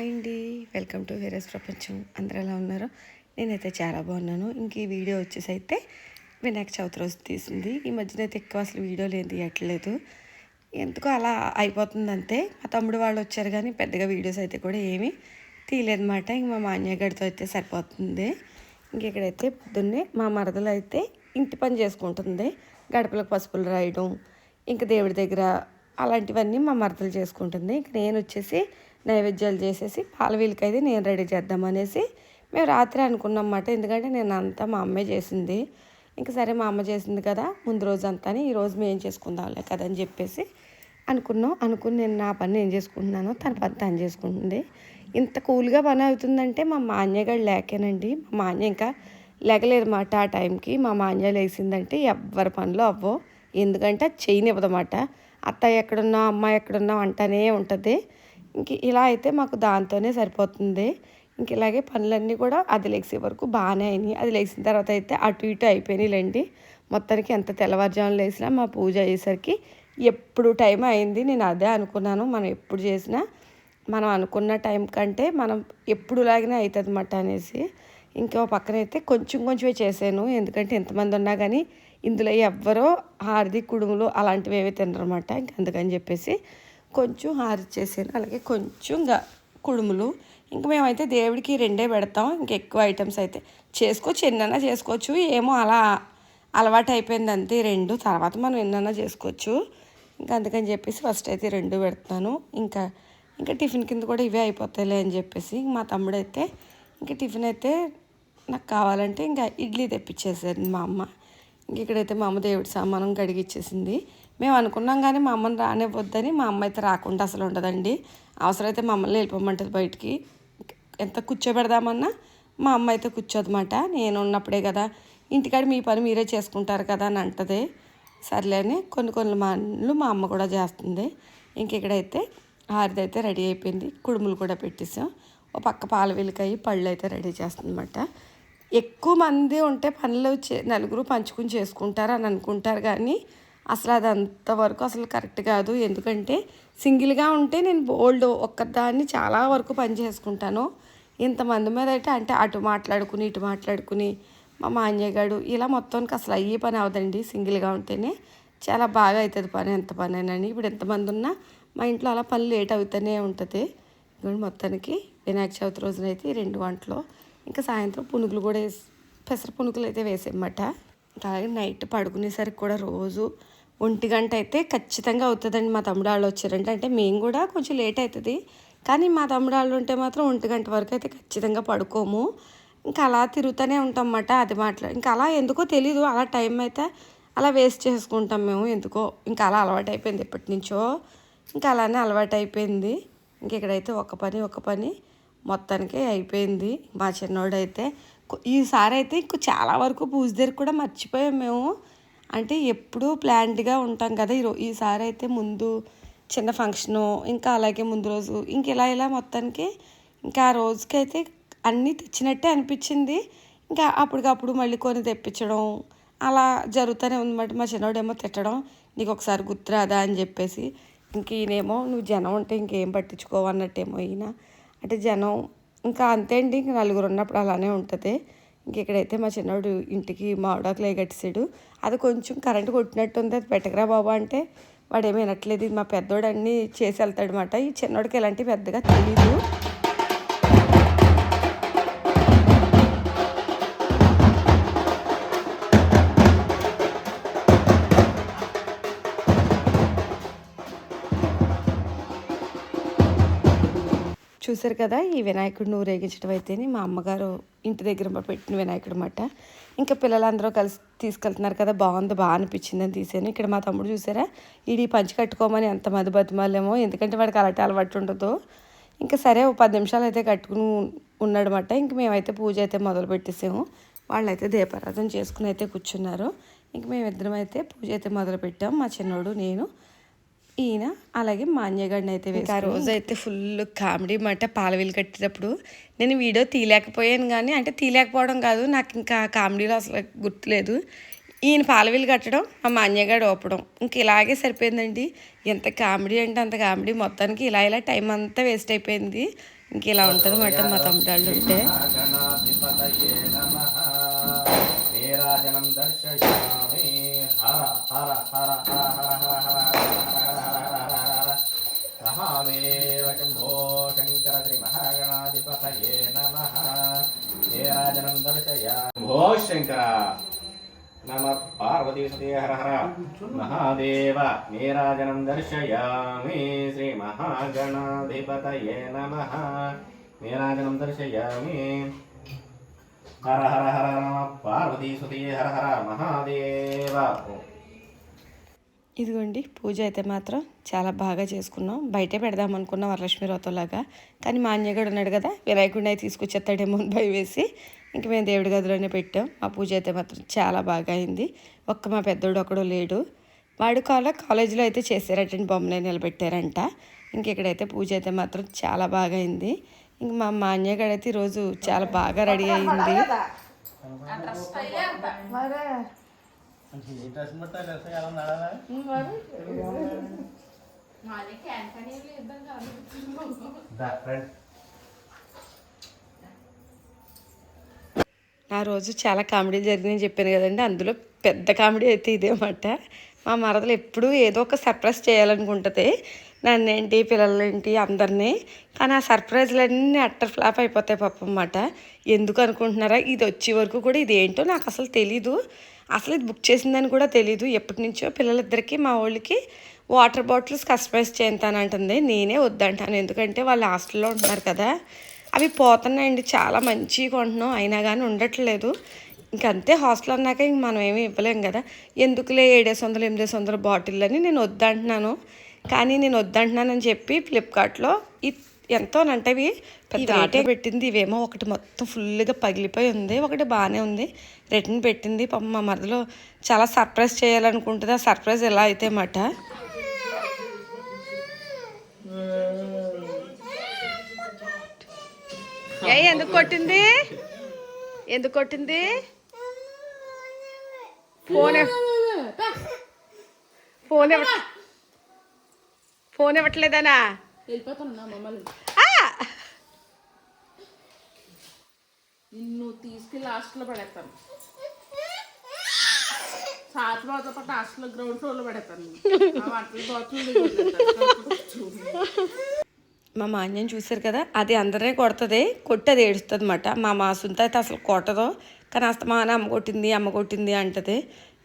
Hi అండి. Welcome to వేరస్ ప్రపంచం. అందరూ ఎలా ఉన్నారు? నేనైతే చాలా బాగున్నాను. ఇంక ఈ వీడియో వచ్చేసి అయితే వినాయక చవితి రోజు తీసింది. ఈ మధ్యన అయితే ఎక్కువ అసలు వీడియోలు ఏం తీయట్లేదు. ఎందుకో అలా అయిపోతుంది అంతే మా తమ్ముడు వాళ్ళు వచ్చారు కానీ పెద్దగా వీడియోస్ అయితే కూడా ఏమీ తీయలేదన్నమాట. ఇంక మా మాన్య గడితో అయితే సరిపోతుంది. ఇంక ఇక్కడైతే పొద్దున్నే మా మరదలు అయితే ఇంటి పని చేసుకుంటుంది. గడపలకు పసుపులు రాయడం ఇంక దేవుడి దగ్గర అలాంటివన్నీ మా మరదలు చేసుకుంటుంది. ఇంక నేను వచ్చేసి నైవేద్యాలు చేసేసి పాల అయితే నేను రెడీ చేద్దామనేసి మేము రాత్రి అనుకున్నాం అన్నమాట ఎందుకంటే నేను అంతా మా అమ్మే చేసింది. ఇంకా సరే మా అమ్మ చేసింది కదా ముందు రోజు అంతా అని ఈరోజు మేము ఏం చేసుకుందాంలే కదా అని చెప్పేసి అనుకున్నాం. అనుకుని నేను నా పని నేను చేసుకుంటున్నాను తన పని తను చేసుకుంటుంది. ఇంత కూల్గా పని అవుతుందంటే మా మాన్యగాడు లేకేనండి. మా మాన్య ఇంకా లేకలేదు అన్నమాట ఆ టైంకి. మా మాన్య లేచిందంటే ఎవ్వరి పనులు అవ్వవు. ఎందుకంటే అది చేయనివ్వదన్నమాట. అత్త ఎక్కడున్నా అమ్మ ఎక్కడున్నా అంటనే ఉంటుంది. ఇంక ఇలా అయితే మాకు దాంతోనే సరిపోతుంది. ఇంక ఇలాగే పనులన్నీ కూడా అది లెగిసే వరకు బాగానే అయినాయి. అది లేచిన తర్వాత అయితే అటు ఇటు అయిపోయినాయిలేండి. మొత్తానికి ఎంత తెల్లవారుజామున లేసినా మా పూజ అయ్యేసరికి ఎప్పుడు టైం అయింది. నేను అదే అనుకున్నాను. మనం ఎప్పుడు చేసినా మనం అనుకున్న టైం కంటే మనం ఎప్పుడు లాగినా అవుతుంది అన్నమాట అనేసి. ఇంకో పక్కనైతే కొంచెం కొంచెమే చేశాను. ఎందుకంటే ఎంతమంది ఉన్నా కానీ ఇందులో ఎవ్వరో హార్దిక్ కుడుములు అలాంటివి ఏవి తినరమాట ఇంక అందుకని చెప్పేసి కొంచెం హారతి అలాగే కొంచెం కుడుములు. ఇంక మేమైతే దేవుడికి రెండే పెడతాం. ఇంక ఎక్కువ ఐటమ్స్ అయితే చేసుకోవచ్చు ఎన్నైనా చేసుకోవచ్చు. ఏమో అలా అలవాటు అయిపోయింది అంతే రెండు. తర్వాత మనం ఎన్నైనా చేసుకోవచ్చు. ఇంకా అందుకని చెప్పేసి ఫస్ట్ అయితే రెండు పెడతాను. ఇంకా ఇంకా టిఫిన్ కింద కూడా ఇవే అయిపోతాయిలే అని చెప్పేసి మా తమ్ముడు అయితే ఇంకా టిఫిన్ అయితే నాకు కావాలంటే ఇంకా ఇడ్లీ తెప్పించేసారు మా అమ్మ. ఇంక ఇక్కడైతే మా అమ్మ దేవుడి సామానం కడిగిచ్చేసింది. మేము అనుకున్నాం కానీ మా అమ్మని రానివ్వద్దని మా అమ్మ అయితే రాకుండా అసలు ఉండదండి. అవసరమైతే మమ్మల్ని వెళ్ళిపోమంటుంది బయటికి. ఎంత కూర్చోబెడదామన్నా మా అమ్మ అయితే కూర్చోదన్నమాట. నేను ఉన్నప్పుడే కదా ఇంటికాడ మీ పని మీరే చేసుకుంటారు కదా అని అంటది. సర్లేని కొన్ని కొన్ని పనులు మా అమ్మ కూడా చేస్తుంది. ఇంక ఇక్కడైతే హారిది అయితే రెడీ అయిపోయింది. కుడుములు కూడా పెట్టేసాం. ఓ పక్క పాల వెలికాయి పళ్ళు అయితే రెడీ చేస్తుందన్నమాట. ఎక్కువ మంది ఉంటే పనులు నలుగురు పంచుకుని చేసుకుంటారు అని అనుకుంటారు కానీ అసలు అది అంతవరకు అసలు కరెక్ట్ కాదు. ఎందుకంటే సింగిల్గా ఉంటే నేను బోల్డ్ ఒక్కదాన్ని చాలా వరకు పని చేసుకుంటాను. ఇంతమంది మీద అయితే అంటే అటు మాట్లాడుకుని ఇటు మాట్లాడుకుని మా మాన్యగాడు ఇలా మొత్తానికి అసలు అయ్యే పని అవదండి సింగిల్గా ఉంటేనే చాలా బాగా అవుతుంది పని. ఎంత పని అని ఇప్పుడు ఎంతమంది ఉన్నా మా ఇంట్లో అలా పని లేట్ అవుతూనే ఉంటుంది. మొత్తానికి వినాయక చవితి రోజునైతే ఈ రెండు వంటలు. ఇంకా సాయంత్రం పునుగులు కూడా వేసి పెసర పునుగులు అయితే వేసేయమాట. అలాగే నైట్ పడుకునేసరికి కూడా రోజు ఒంటి గంట అయితే ఖచ్చితంగా అవుతుందండి మా తమ్ముడు వాళ్ళు వచ్చారంటే. అంటే మేము కూడా కొంచెం లేట్ అవుతుంది. కానీ మా తమ్ముడు వాళ్ళు ఉంటే మాత్రం ఒంటి గంట వరకు అయితే ఖచ్చితంగా పడుకోము. ఇంకా అలా తిరుగుతూనే ఉంటాం అన్నమాట అది మాట్లాడి ఇంకా అలా ఎందుకో తెలీదు. అలా టైం అయితే అలా వేస్ట్ చేసుకుంటాం మేము ఎందుకో. ఇంకా అలా అలవాటు అయిపోయింది ఎప్పటి నుంచో. ఇంకా అలానే అలవాటు అయిపోయింది. ఇంక ఇక్కడైతే ఒక పని ఒక పని మొత్తానికి అయిపోయింది మా చిన్నోడైతే. ఈసారి అయితే ఇంక చాలా వరకు పూజ దగ్గర కూడా మర్చిపోయాం మేము. అంటే ఎప్పుడూ ప్లాన్డ్గా ఉంటాం కదా ఈ ఈసారి అయితే ముందు చిన్న ఫంక్షను ఇంకా అలాగే ముందు రోజు ఇంక ఇలా ఇలా మొత్తానికి ఇంకా ఆ రోజుకి అయితే అన్నీ తెచ్చినట్టే అనిపించింది. ఇంకా అప్పటికప్పుడు మళ్ళీ కొన్ని తెప్పించడం అలా జరుగుతూనే ఉందన్నమాట. మా చిన్నోడేమో తిట్టడం నీకు ఒకసారి గుర్తురాదా? అని చెప్పేసి. ఇంక ఈయనేమో నువ్వు జనం ఉంటే ఇంకేం పట్టించుకోవన్నట్టేమో ఈయన. అంటే జనం ఇంకా అంతే అండి ఇంక నలుగురు ఉన్నప్పుడు అలానే ఉంటుంది. ఇంకెక్కడైతే మా చిన్నోడు ఇంటికి మామిడాకులు కట్టేసాడు. అది కొంచెం కరెంటు కొట్టినట్టు ఉంది అది పెట్టకరా బాబా అంటే వాడు ఏమీ వినట్లేదు. మా పెద్దోడు అన్నీ చేసి వెళ్తాడు అనమాట ఈ చిన్నోడికి ఎలాంటి పెద్దగా తెలియదు చూసారు కదా ఈ వినాయకుడిని ఊరేగించడం అయితేనే మా అమ్మగారు ఇంటి దగ్గర పెట్టిన వినాయకుడు అన్నమాట. ఇంకా పిల్లలందరూ కలిసి తీసుకెళ్తున్నారు కదా బాగుంది బాగా అనిపించింది అని తీసాను ఇక్కడ మా తమ్ముడు చూసారా ఇది పంచి కట్టుకోమని ఎంత మధు బతిమాలేమో ఎందుకంటే వాడికి అలాంటి అలవాటు ఉండదు. ఇంకా సరే ఒక పది నిమిషాలు అయితే కట్టుకుని ఉన్నాడనమాట ఇంక మేమైతే పూజ అయితే మొదలు పెట్టేసాము. వాళ్ళైతే దీపారాధన చేసుకుని అయితే కూర్చున్నారు. ఇంక మేమిద్దరం అయితే పూజ అయితే మొదలు పెట్టాం. మా చిన్నోడు నేను ఈయన అలాగే మాన్యగాడిని అయితే వేసి ఆ రోజు అయితే ఫుల్ కామెడీ మాట పాలవీలు కట్టేటప్పుడు. నేను వీడియో తీయలేకపోయాను కానీ అంటే తీయలేకపోవడం కాదు నాకు ఇంకా కామెడీలో అసలు గుర్తులేదు. ఈయన పాలవిలు కట్టడం మా మాన్యగాడు ఓపడం ఇంక ఇలాగే సరిపోయిందండి. ఎంత కామెడీ అంటే అంత కామెడీ. మొత్తానికి ఇలా ఇలా టైం అంతా వేస్ట్ అయిపోయింది. ఇంక ఇలా ఉంటుంది మాట మా తమ్ముడాళ్ళు ఉంటే. గణాధిపతయే నమః నీరాజనం దర్శయామి. హర హర హర హర హర హర హర. మహాదేవ శంభో శంకర శ్రీ మహాగణాధిపతయే హే నీరాజనం దర్శయామి భో శంకర। నమ పార్వతీ సతీ హర హర। మహాదేవ నీరాజనం దర్శయామి శ్రీ మహాగణాధిపతయే నమ। నీరాజనం దర్శయామి హర హర హర నమ పార్వతీ సుతీ హర హర మహాదేవ। ఇదిగోండి పూజ అయితే మాత్రం చాలా బాగా చేసుకున్నాం. బయటే పెడదాం అనుకున్నాం వరలక్ష్మి వ్రతంలాగా కానీ మా అన్నయ్యగాడు ఉన్నాడు కదా వినాయకుడిని అయితే తీసుకొచ్చేస్తాడేమో అని భయం వేసి ఇంక మేము దేవుడి గదిలోనే పెట్టాం. మా పూజ అయితే మాత్రం చాలా బాగా అయింది. ఒక్క మా పెద్దోడు ఒకడు లేడు. వాడు కాల కాలేజీలో అయితే చేశారటండి బొమ్మనే నిలబెట్టారంట. ఇంక ఇక్కడైతే పూజ అయితే మాత్రం చాలా బాగా అయింది. ఇంక మా మా అయితే ఈరోజు చాలా బాగా రెడీ అయింది. ఆ రోజు చాలా కామెడీ జరిగిందని చెప్పాను కదండి. అందులో పెద్ద కామెడీ అయితే ఇదేమాట మా మరదలు ఎప్పుడూ ఏదో ఒక సర్ప్రైజ్ చేయాలనుకుంటుంది. నన్నేంటి పిల్లలేంటి అందరినీ. కానీ ఆ సర్ప్రైజ్లన్నీ అట్టర్ ఫ్లాప్ అయిపోతాయి పాప అన్నమాట. ఎందుకు అనుకుంటున్నారా? ఇది వచ్చే వరకు కూడా ఇది ఏంటో నాకు అసలు తెలీదు. అసలు ఇది బుక్ చేసిందని కూడా తెలీదు. ఎప్పటి నుంచో పిల్లలిద్దరికి మా వాళ్ళకి వాటర్ బాటిల్స్ కస్టమైజ్ చేస్తానంటుంది నేనే వద్దంటాను. ఎందుకంటే వాళ్ళు హాస్టల్లో ఉంటున్నారు కదా. అవి పోతున్నాయండి. చాలా మంచిగా కొంటున్నాం. అయినా కానీ ఉండట్లేదు. ఇంకంతే హాస్టల్ అన్నాక ఇంక మనం ఏమీ ఇవ్వలేం కదా. ఎందుకులే ఏడేసి వందలు ఎనిమిదేసి వందల బాటిల్ అని నేను వద్దంటున్నాను. కానీ నేను వద్దంటున్నానని చెప్పి ఫ్లిప్కార్ట్లో ఈ ఎంతోనంటే ఇవి పెద్ద రేటే పెట్టింది ఇవేమో ఒకటి మొత్తం ఫుల్గా పగిలిపోయి ఉంది ఒకటి బాగానే ఉంది. రిటర్న్ పెట్టింది. పాపం మా మరదలో చాలా సర్ప్రైజ్ చేయాలనుకుంటుంది. ఆ సర్ప్రైజ్ ఎలా అయితే మాట? ఏ ఎందుకు కొట్టింది? ఎందుకు కొట్టింది? ఫోన్ ఫోన్ ఇవ్వ ఫోన్ ఇవ్వట్లేదనా? వెళ్ళిపోతున్నా మమ్మల్ని! నిన్ను తీసుకెళ్ళి హాస్టల్లో పడేస్తాను. సాత్వాతో పాటు హాస్టల్లో గ్రౌండ్ ఫ్లోర్లో పడేస్తాను. మా మాన్యం చూసారు కదా అది అందరినీ కొడుతుంది కొట్టి అది ఏడుస్తుంది అనమాట మా మా సుంత అయితే అసలు కొట్టదు కానీ అస్తమాన అమ్మ కొట్టింది అమ్మ కొట్టింది అంటది.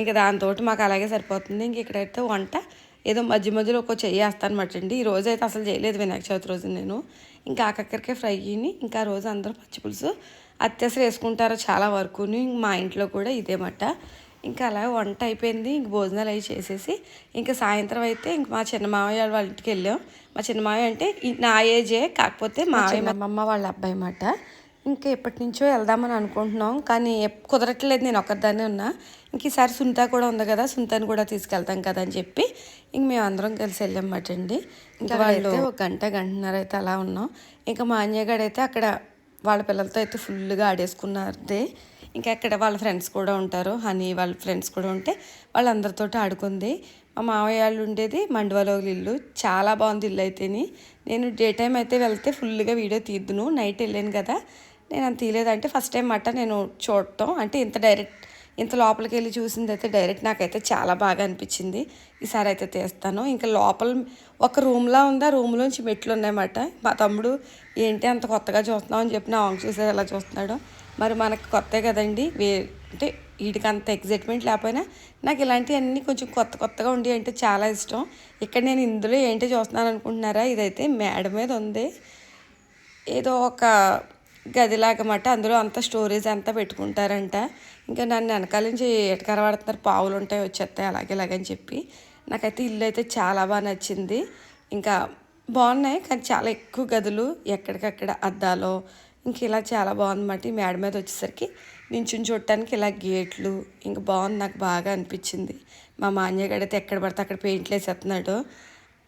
ఇంకా దాంతో మాకు అలాగే సరిపోతుంది. ఇంక ఇక్కడైతే వంట ఏదో మధ్య మధ్యలో ఒక చెయ్యి వేస్తానమాట అండి ఈ రోజు అయితే అసలు చేయలేదు వినాయక చవితి రోజు నేను. ఇంకా ఆకక్కరికే ఫ్రైని ఇంకా ఆ రోజు అందరూ పచ్చి పులుసు. అత్యవసరం వేసుకుంటారు చాలా వరకుని. మా ఇంట్లో కూడా ఇదేమాట ఇంకా అలా వంట అయిపోయింది. ఇంక భోజనాలు అవి చేసేసి ఇంకా సాయంత్రం అయితే ఇంక మా చిన్న మావయ్య వాళ్ళ ఇంటికి వెళ్ళాం. మా చిన్న మావయ్య అంటే నా ఏజే కాకపోతే మావయ్య మా అమ్మమ్మ వాళ్ళ అబ్బాయి అన్నమాట ఇంకా ఎప్పటి నుంచో వెళ్దామని అనుకుంటున్నాం. కానీ కుదరట్లేదు. నేను ఒక్కదాన్నే ఉన్నా. ఇంక ఈసారి సునీత కూడా ఉంది కదా సునీతని కూడా తీసుకెళ్తాం కదా అని చెప్పి ఇంక మేము అందరం కలిసి వెళ్ళామన్నమాట అండి ఇంకా వాళ్ళు ఒక గంట గంటన్నర అయితే అలా ఉన్నాం. ఇంకా మా అన్యగాడు అయితే అక్కడ వాళ్ళ పిల్లలతో అయితే ఫుల్గా ఆడేసుకున్నారే ఇంకా అక్కడ వాళ్ళ ఫ్రెండ్స్ కూడా ఉంటారు. హనీ వాళ్ళ ఫ్రెండ్స్ కూడా ఉంటే వాళ్ళందరితో ఆడుకుంది. మా మావయ్య వాళ్ళు ఉండేది మండవలో ఇల్లు. చాలా బాగుంది ఇల్లు అయితేని. నేను డే టైం అయితే వెళ్తే ఫుల్గా వీడియో తీద్దును. నైట్ వెళ్ళాను కదా. నేను అంత తీయలేదంటే ఫస్ట్ టైం మాట నేను చూడటం. అంటే ఇంత డైరెక్ట్ ఇంత లోపలికి వెళ్ళి చూసింది అయితే డైరెక్ట్ నాకైతే చాలా బాగా అనిపించింది. ఈసారి అయితే తీస్తాను. ఇంకా లోపల ఒక రూమ్లా ఉంది. ఆ రూమ్లోంచి మెట్లు ఉన్నాయన్నమాట మా తమ్ముడు ఏంటి అంత కొత్తగా చూస్తున్నావు? అని చెప్పి నా వంక చూసే ఎలా చూస్తున్నాడు. మరి మనకు కొత్త కదండి. వే అంటే వీటికి అంత ఎగ్జైట్మెంట్ లేకపోయినా నాకు ఇలాంటివన్నీ కొంచెం కొత్త కొత్తగా ఉండి అంటే చాలా ఇష్టం. ఇక్కడ నేను ఇందులో ఏంటి చూస్తున్నాను అనుకుంటున్నారా? ఇదైతే మేడ మీద ఉంది. ఏదో ఒక గదిలాగమాట అందులో అంత స్టోరేజ్ అంతా పెట్టుకుంటారంట. ఇంకా నన్ను వెనకాల నుంచి ఎటకర పడుతున్నారు పావులు ఉంటాయి వచ్చేస్తాయి అలాగే ఇలాగని చెప్పి. నాకైతే ఇల్లు అయితే చాలా బాగా నచ్చింది. ఇంకా బాగున్నాయి కానీ చాలా ఎక్కువ గదులు ఎక్కడికక్కడ అద్దాలు. ఇంక ఇలా చాలా బాగుందన్నమాట ఈ మేడ మీద వచ్చేసరికి. నించుని చూడటానికి ఇలా గేట్లు ఇంకా బాగుంది నాకు బాగా అనిపించింది. మా మాన్యగాడైతే ఎక్కడ పడితే అక్కడ పెయింట్లు వేసేస్తున్నాడు.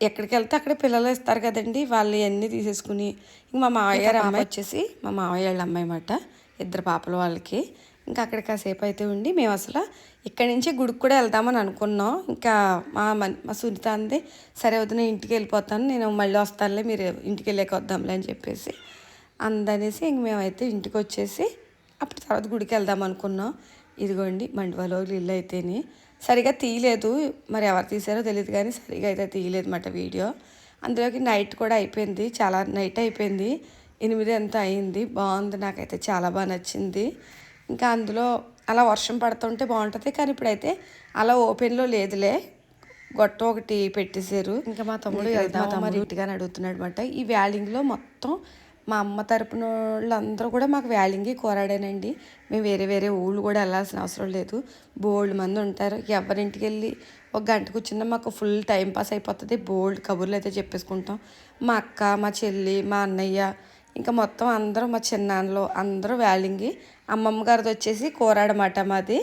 ఎక్కడికి వెళ్తే అక్కడ పిల్లలు ఇస్తారు కదండి వాళ్ళు ఇవన్నీ తీసేసుకుని. ఇంక మా మావయ్య అమ్మాయి వచ్చేసి మా మావయ్య వాళ్ళ అమ్మాయి అన్నమాట ఇద్దరు పాపల వాళ్ళకి. ఇంకా అక్కడ కాసేపు అయితే ఉండి మేము అసలు ఇక్కడి నుంచి గుడికి కూడా వెళ్దామని అనుకున్నాం. ఇంకా మా మా సునీత అంది సరే వద్దు నేను ఇంటికి వెళ్ళిపోతాను. నేను మళ్ళీ వస్తానులే మీరు ఇంటికి వెళ్ళాక వద్దాంలే అని చెప్పేసి అందనేసి ఇంక మేమైతే ఇంటికి వచ్చేసి అప్పుడు తర్వాత గుడికి వెళ్దాం అనుకున్నాం. ఇదిగోండి మండవలో ఇల్లు అయితేనే. సరిగా తీయలేదు. మరి ఎవరు తీసారో తెలియదు కానీ సరిగా అయితే తీయలేదు మాట వీడియో. అందులోకి నైట్ కూడా అయిపోయింది. చాలా నైట్ అయిపోయింది. ఎనిమిది ఎంత అయింది. బాగుంది. నాకైతే చాలా బాగా నచ్చింది. ఇంకా అందులో అలా వర్షం పడుతుంటే బాగుంటుంది. కానీ ఇప్పుడైతే అలా ఓపెన్లో లేదులే. గొట్ట ఒకటి పెట్టేశారు. ఇంకా మా తమ్ముడు ఇంటిగానే అడుగుతున్నాడు అనమాట ఈ వ్యాలింగ్లో మొత్తం మా అమ్మ తరపున వాళ్ళందరూ కూడా మాకు వ్యాలింగి కోరాడేనండి. మేము వేరే వేరే ఊళ్ళు కూడా వెళ్ళాల్సిన అవసరం లేదు. బోల్డ్ మంది ఉంటారు. ఎవరింటికి వెళ్ళి ఒక గంట కూర్చున్నా మాకు ఫుల్ టైం పాస్ అయిపోతుంది. బోల్డ్ కబుర్లు అయితే చెప్పేసుకుంటాం. మా అక్క మా చెల్లి మా అన్నయ్య ఇంకా మొత్తం అందరూ మా చిన్నాన్నలు అందరూ వ్యాలింగి అమ్మమ్మ గారిది వచ్చేసి కోరాడమాట మాది.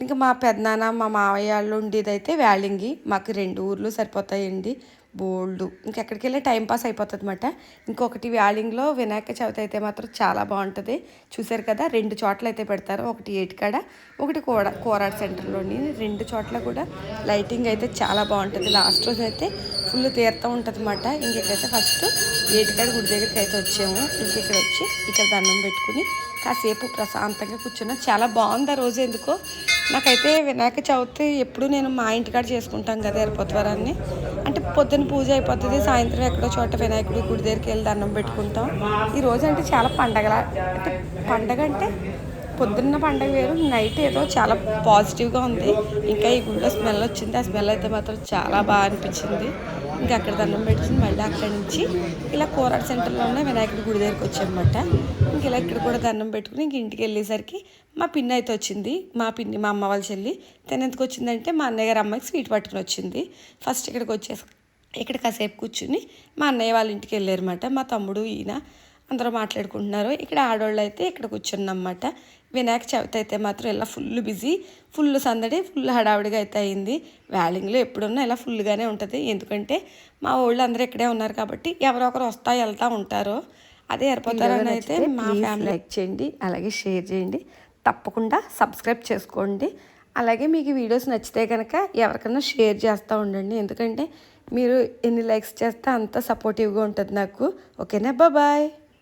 ఇంకా మా పెద్దనాన్న మా మావయ్య వాళ్ళు ఉండేదైతే వ్యాలింగి మాకు రెండు ఊర్లు సరిపోతాయండి. బోల్డ్. ఇంకెక్కడికి వెళ్ళి టైం పాస్ అయిపోతుంది అనమాట ఇంకొకటి వ్యాలింగ్లో వినాయక చవితి అయితే మాత్రం చాలా బాగుంటుంది. చూసారు కదా రెండు చోట్ల అయితే పెడతారు. ఒకటి ఏటికాడ ఒకటి కోడ కోరాడ సెంటర్లోని. రెండు చోట్ల కూడా లైటింగ్ అయితే చాలా బాగుంటుంది. లాస్ట్ రోజు అయితే ఫుల్ తీరుతూ ఉంటుంది అనమాట ఇంకెక్కడైతే ఫస్ట్ ఏటికాడ గుడి దగ్గరికి అయితే వచ్చాము. ఇంక ఇక్కడ వచ్చి ఇక్కడ దండం పెట్టుకుని కాసేపు ప్రశాంతంగా కూర్చున్నా. చాలా బాగుంది ఆ రోజు ఎందుకో. నాకైతే వినాయక చవితి ఎప్పుడు నేను మా ఇంటికాడ చేసుకుంటాం కదా ఎరపతివారాన్ని అంటే పొద్దున్న పూజ అయిపోతుంది సాయంత్రం ఎక్కడో చోట వినాయకుడి గుడి దగ్గరికి వెళ్ళి దండం పెట్టుకుంటాం. ఈ రోజు అంటే చాలా పండగలా అంటే పండగ అంటే పొద్దున్న పండగ వేరు నైట్ ఏదో చాలా పాజిటివ్గా ఉంది. ఇంకా ఈ గుడిలో స్మెల్ వచ్చింది. ఆ స్మెల్ అయితే మాత్రం చాలా బాగా అనిపించింది. ఇంకా అక్కడ దండం పెట్టింది మళ్ళీ అక్కడి నుంచి ఇలా కోరాడ్ సెంటర్లో ఉన్న వినాయకుడి గుడి దగ్గరికి వచ్చామన్నమాట. ఇంక ఇలా ఇక్కడ కూడా దండం పెట్టుకుని ఇంక ఇంటికి వెళ్ళేసరికి మా పిన్ని అయితే వచ్చింది. మా పిన్ని మా అమ్మ వాళ్ళ చెల్లి. తను ఎందుకు వచ్చిందంటే మా అన్నయ్య గారు అమ్మాయికి స్వీట్ పట్టుకుని వచ్చింది. ఫస్ట్ ఇక్కడికి వచ్చేసి ఇక్కడ కాసేపు కూర్చుని మా అన్నయ్య వాళ్ళ ఇంటికి వెళ్ళారన్నమాట. మా తమ్ముడు ఈయన అందరూ మాట్లాడుకుంటున్నారు. ఇక్కడ ఆడవాళ్ళు అయితే ఇక్కడ కూర్చున్నమాట వినాయక చవితి అయితే మాత్రం ఇలా ఫుల్ బిజీ ఫుల్ సందడి ఫుల్ హడావిడిగా అయితే అయింది. వ్యాలింగ్లో ఎప్పుడున్నా ఇలా ఫుల్గానే ఉంటుంది. ఎందుకంటే మా ఊళ్ళో అందరూ ఇక్కడే ఉన్నారు కాబట్టి ఎవరో ఒకరు వస్తా వెళ్తూ ఉంటారు. అదే ఏర్పడతారని అయితే మా ఫ్యామిలీ లైక్ చేయండి అలాగే షేర్ చేయండి. తప్పకుండా సబ్స్క్రైబ్ చేసుకోండి. అలాగే మీకు వీడియోస్ నచ్చితే కనుక ఎవరికైనా షేర్ చేస్తూ ఉండండి. ఎందుకంటే మీరు ఎన్ని లైక్స్ చేస్తే అంత సపోర్టివ్గా ఉంటుంది నాకు. ఓకేనా బాయ్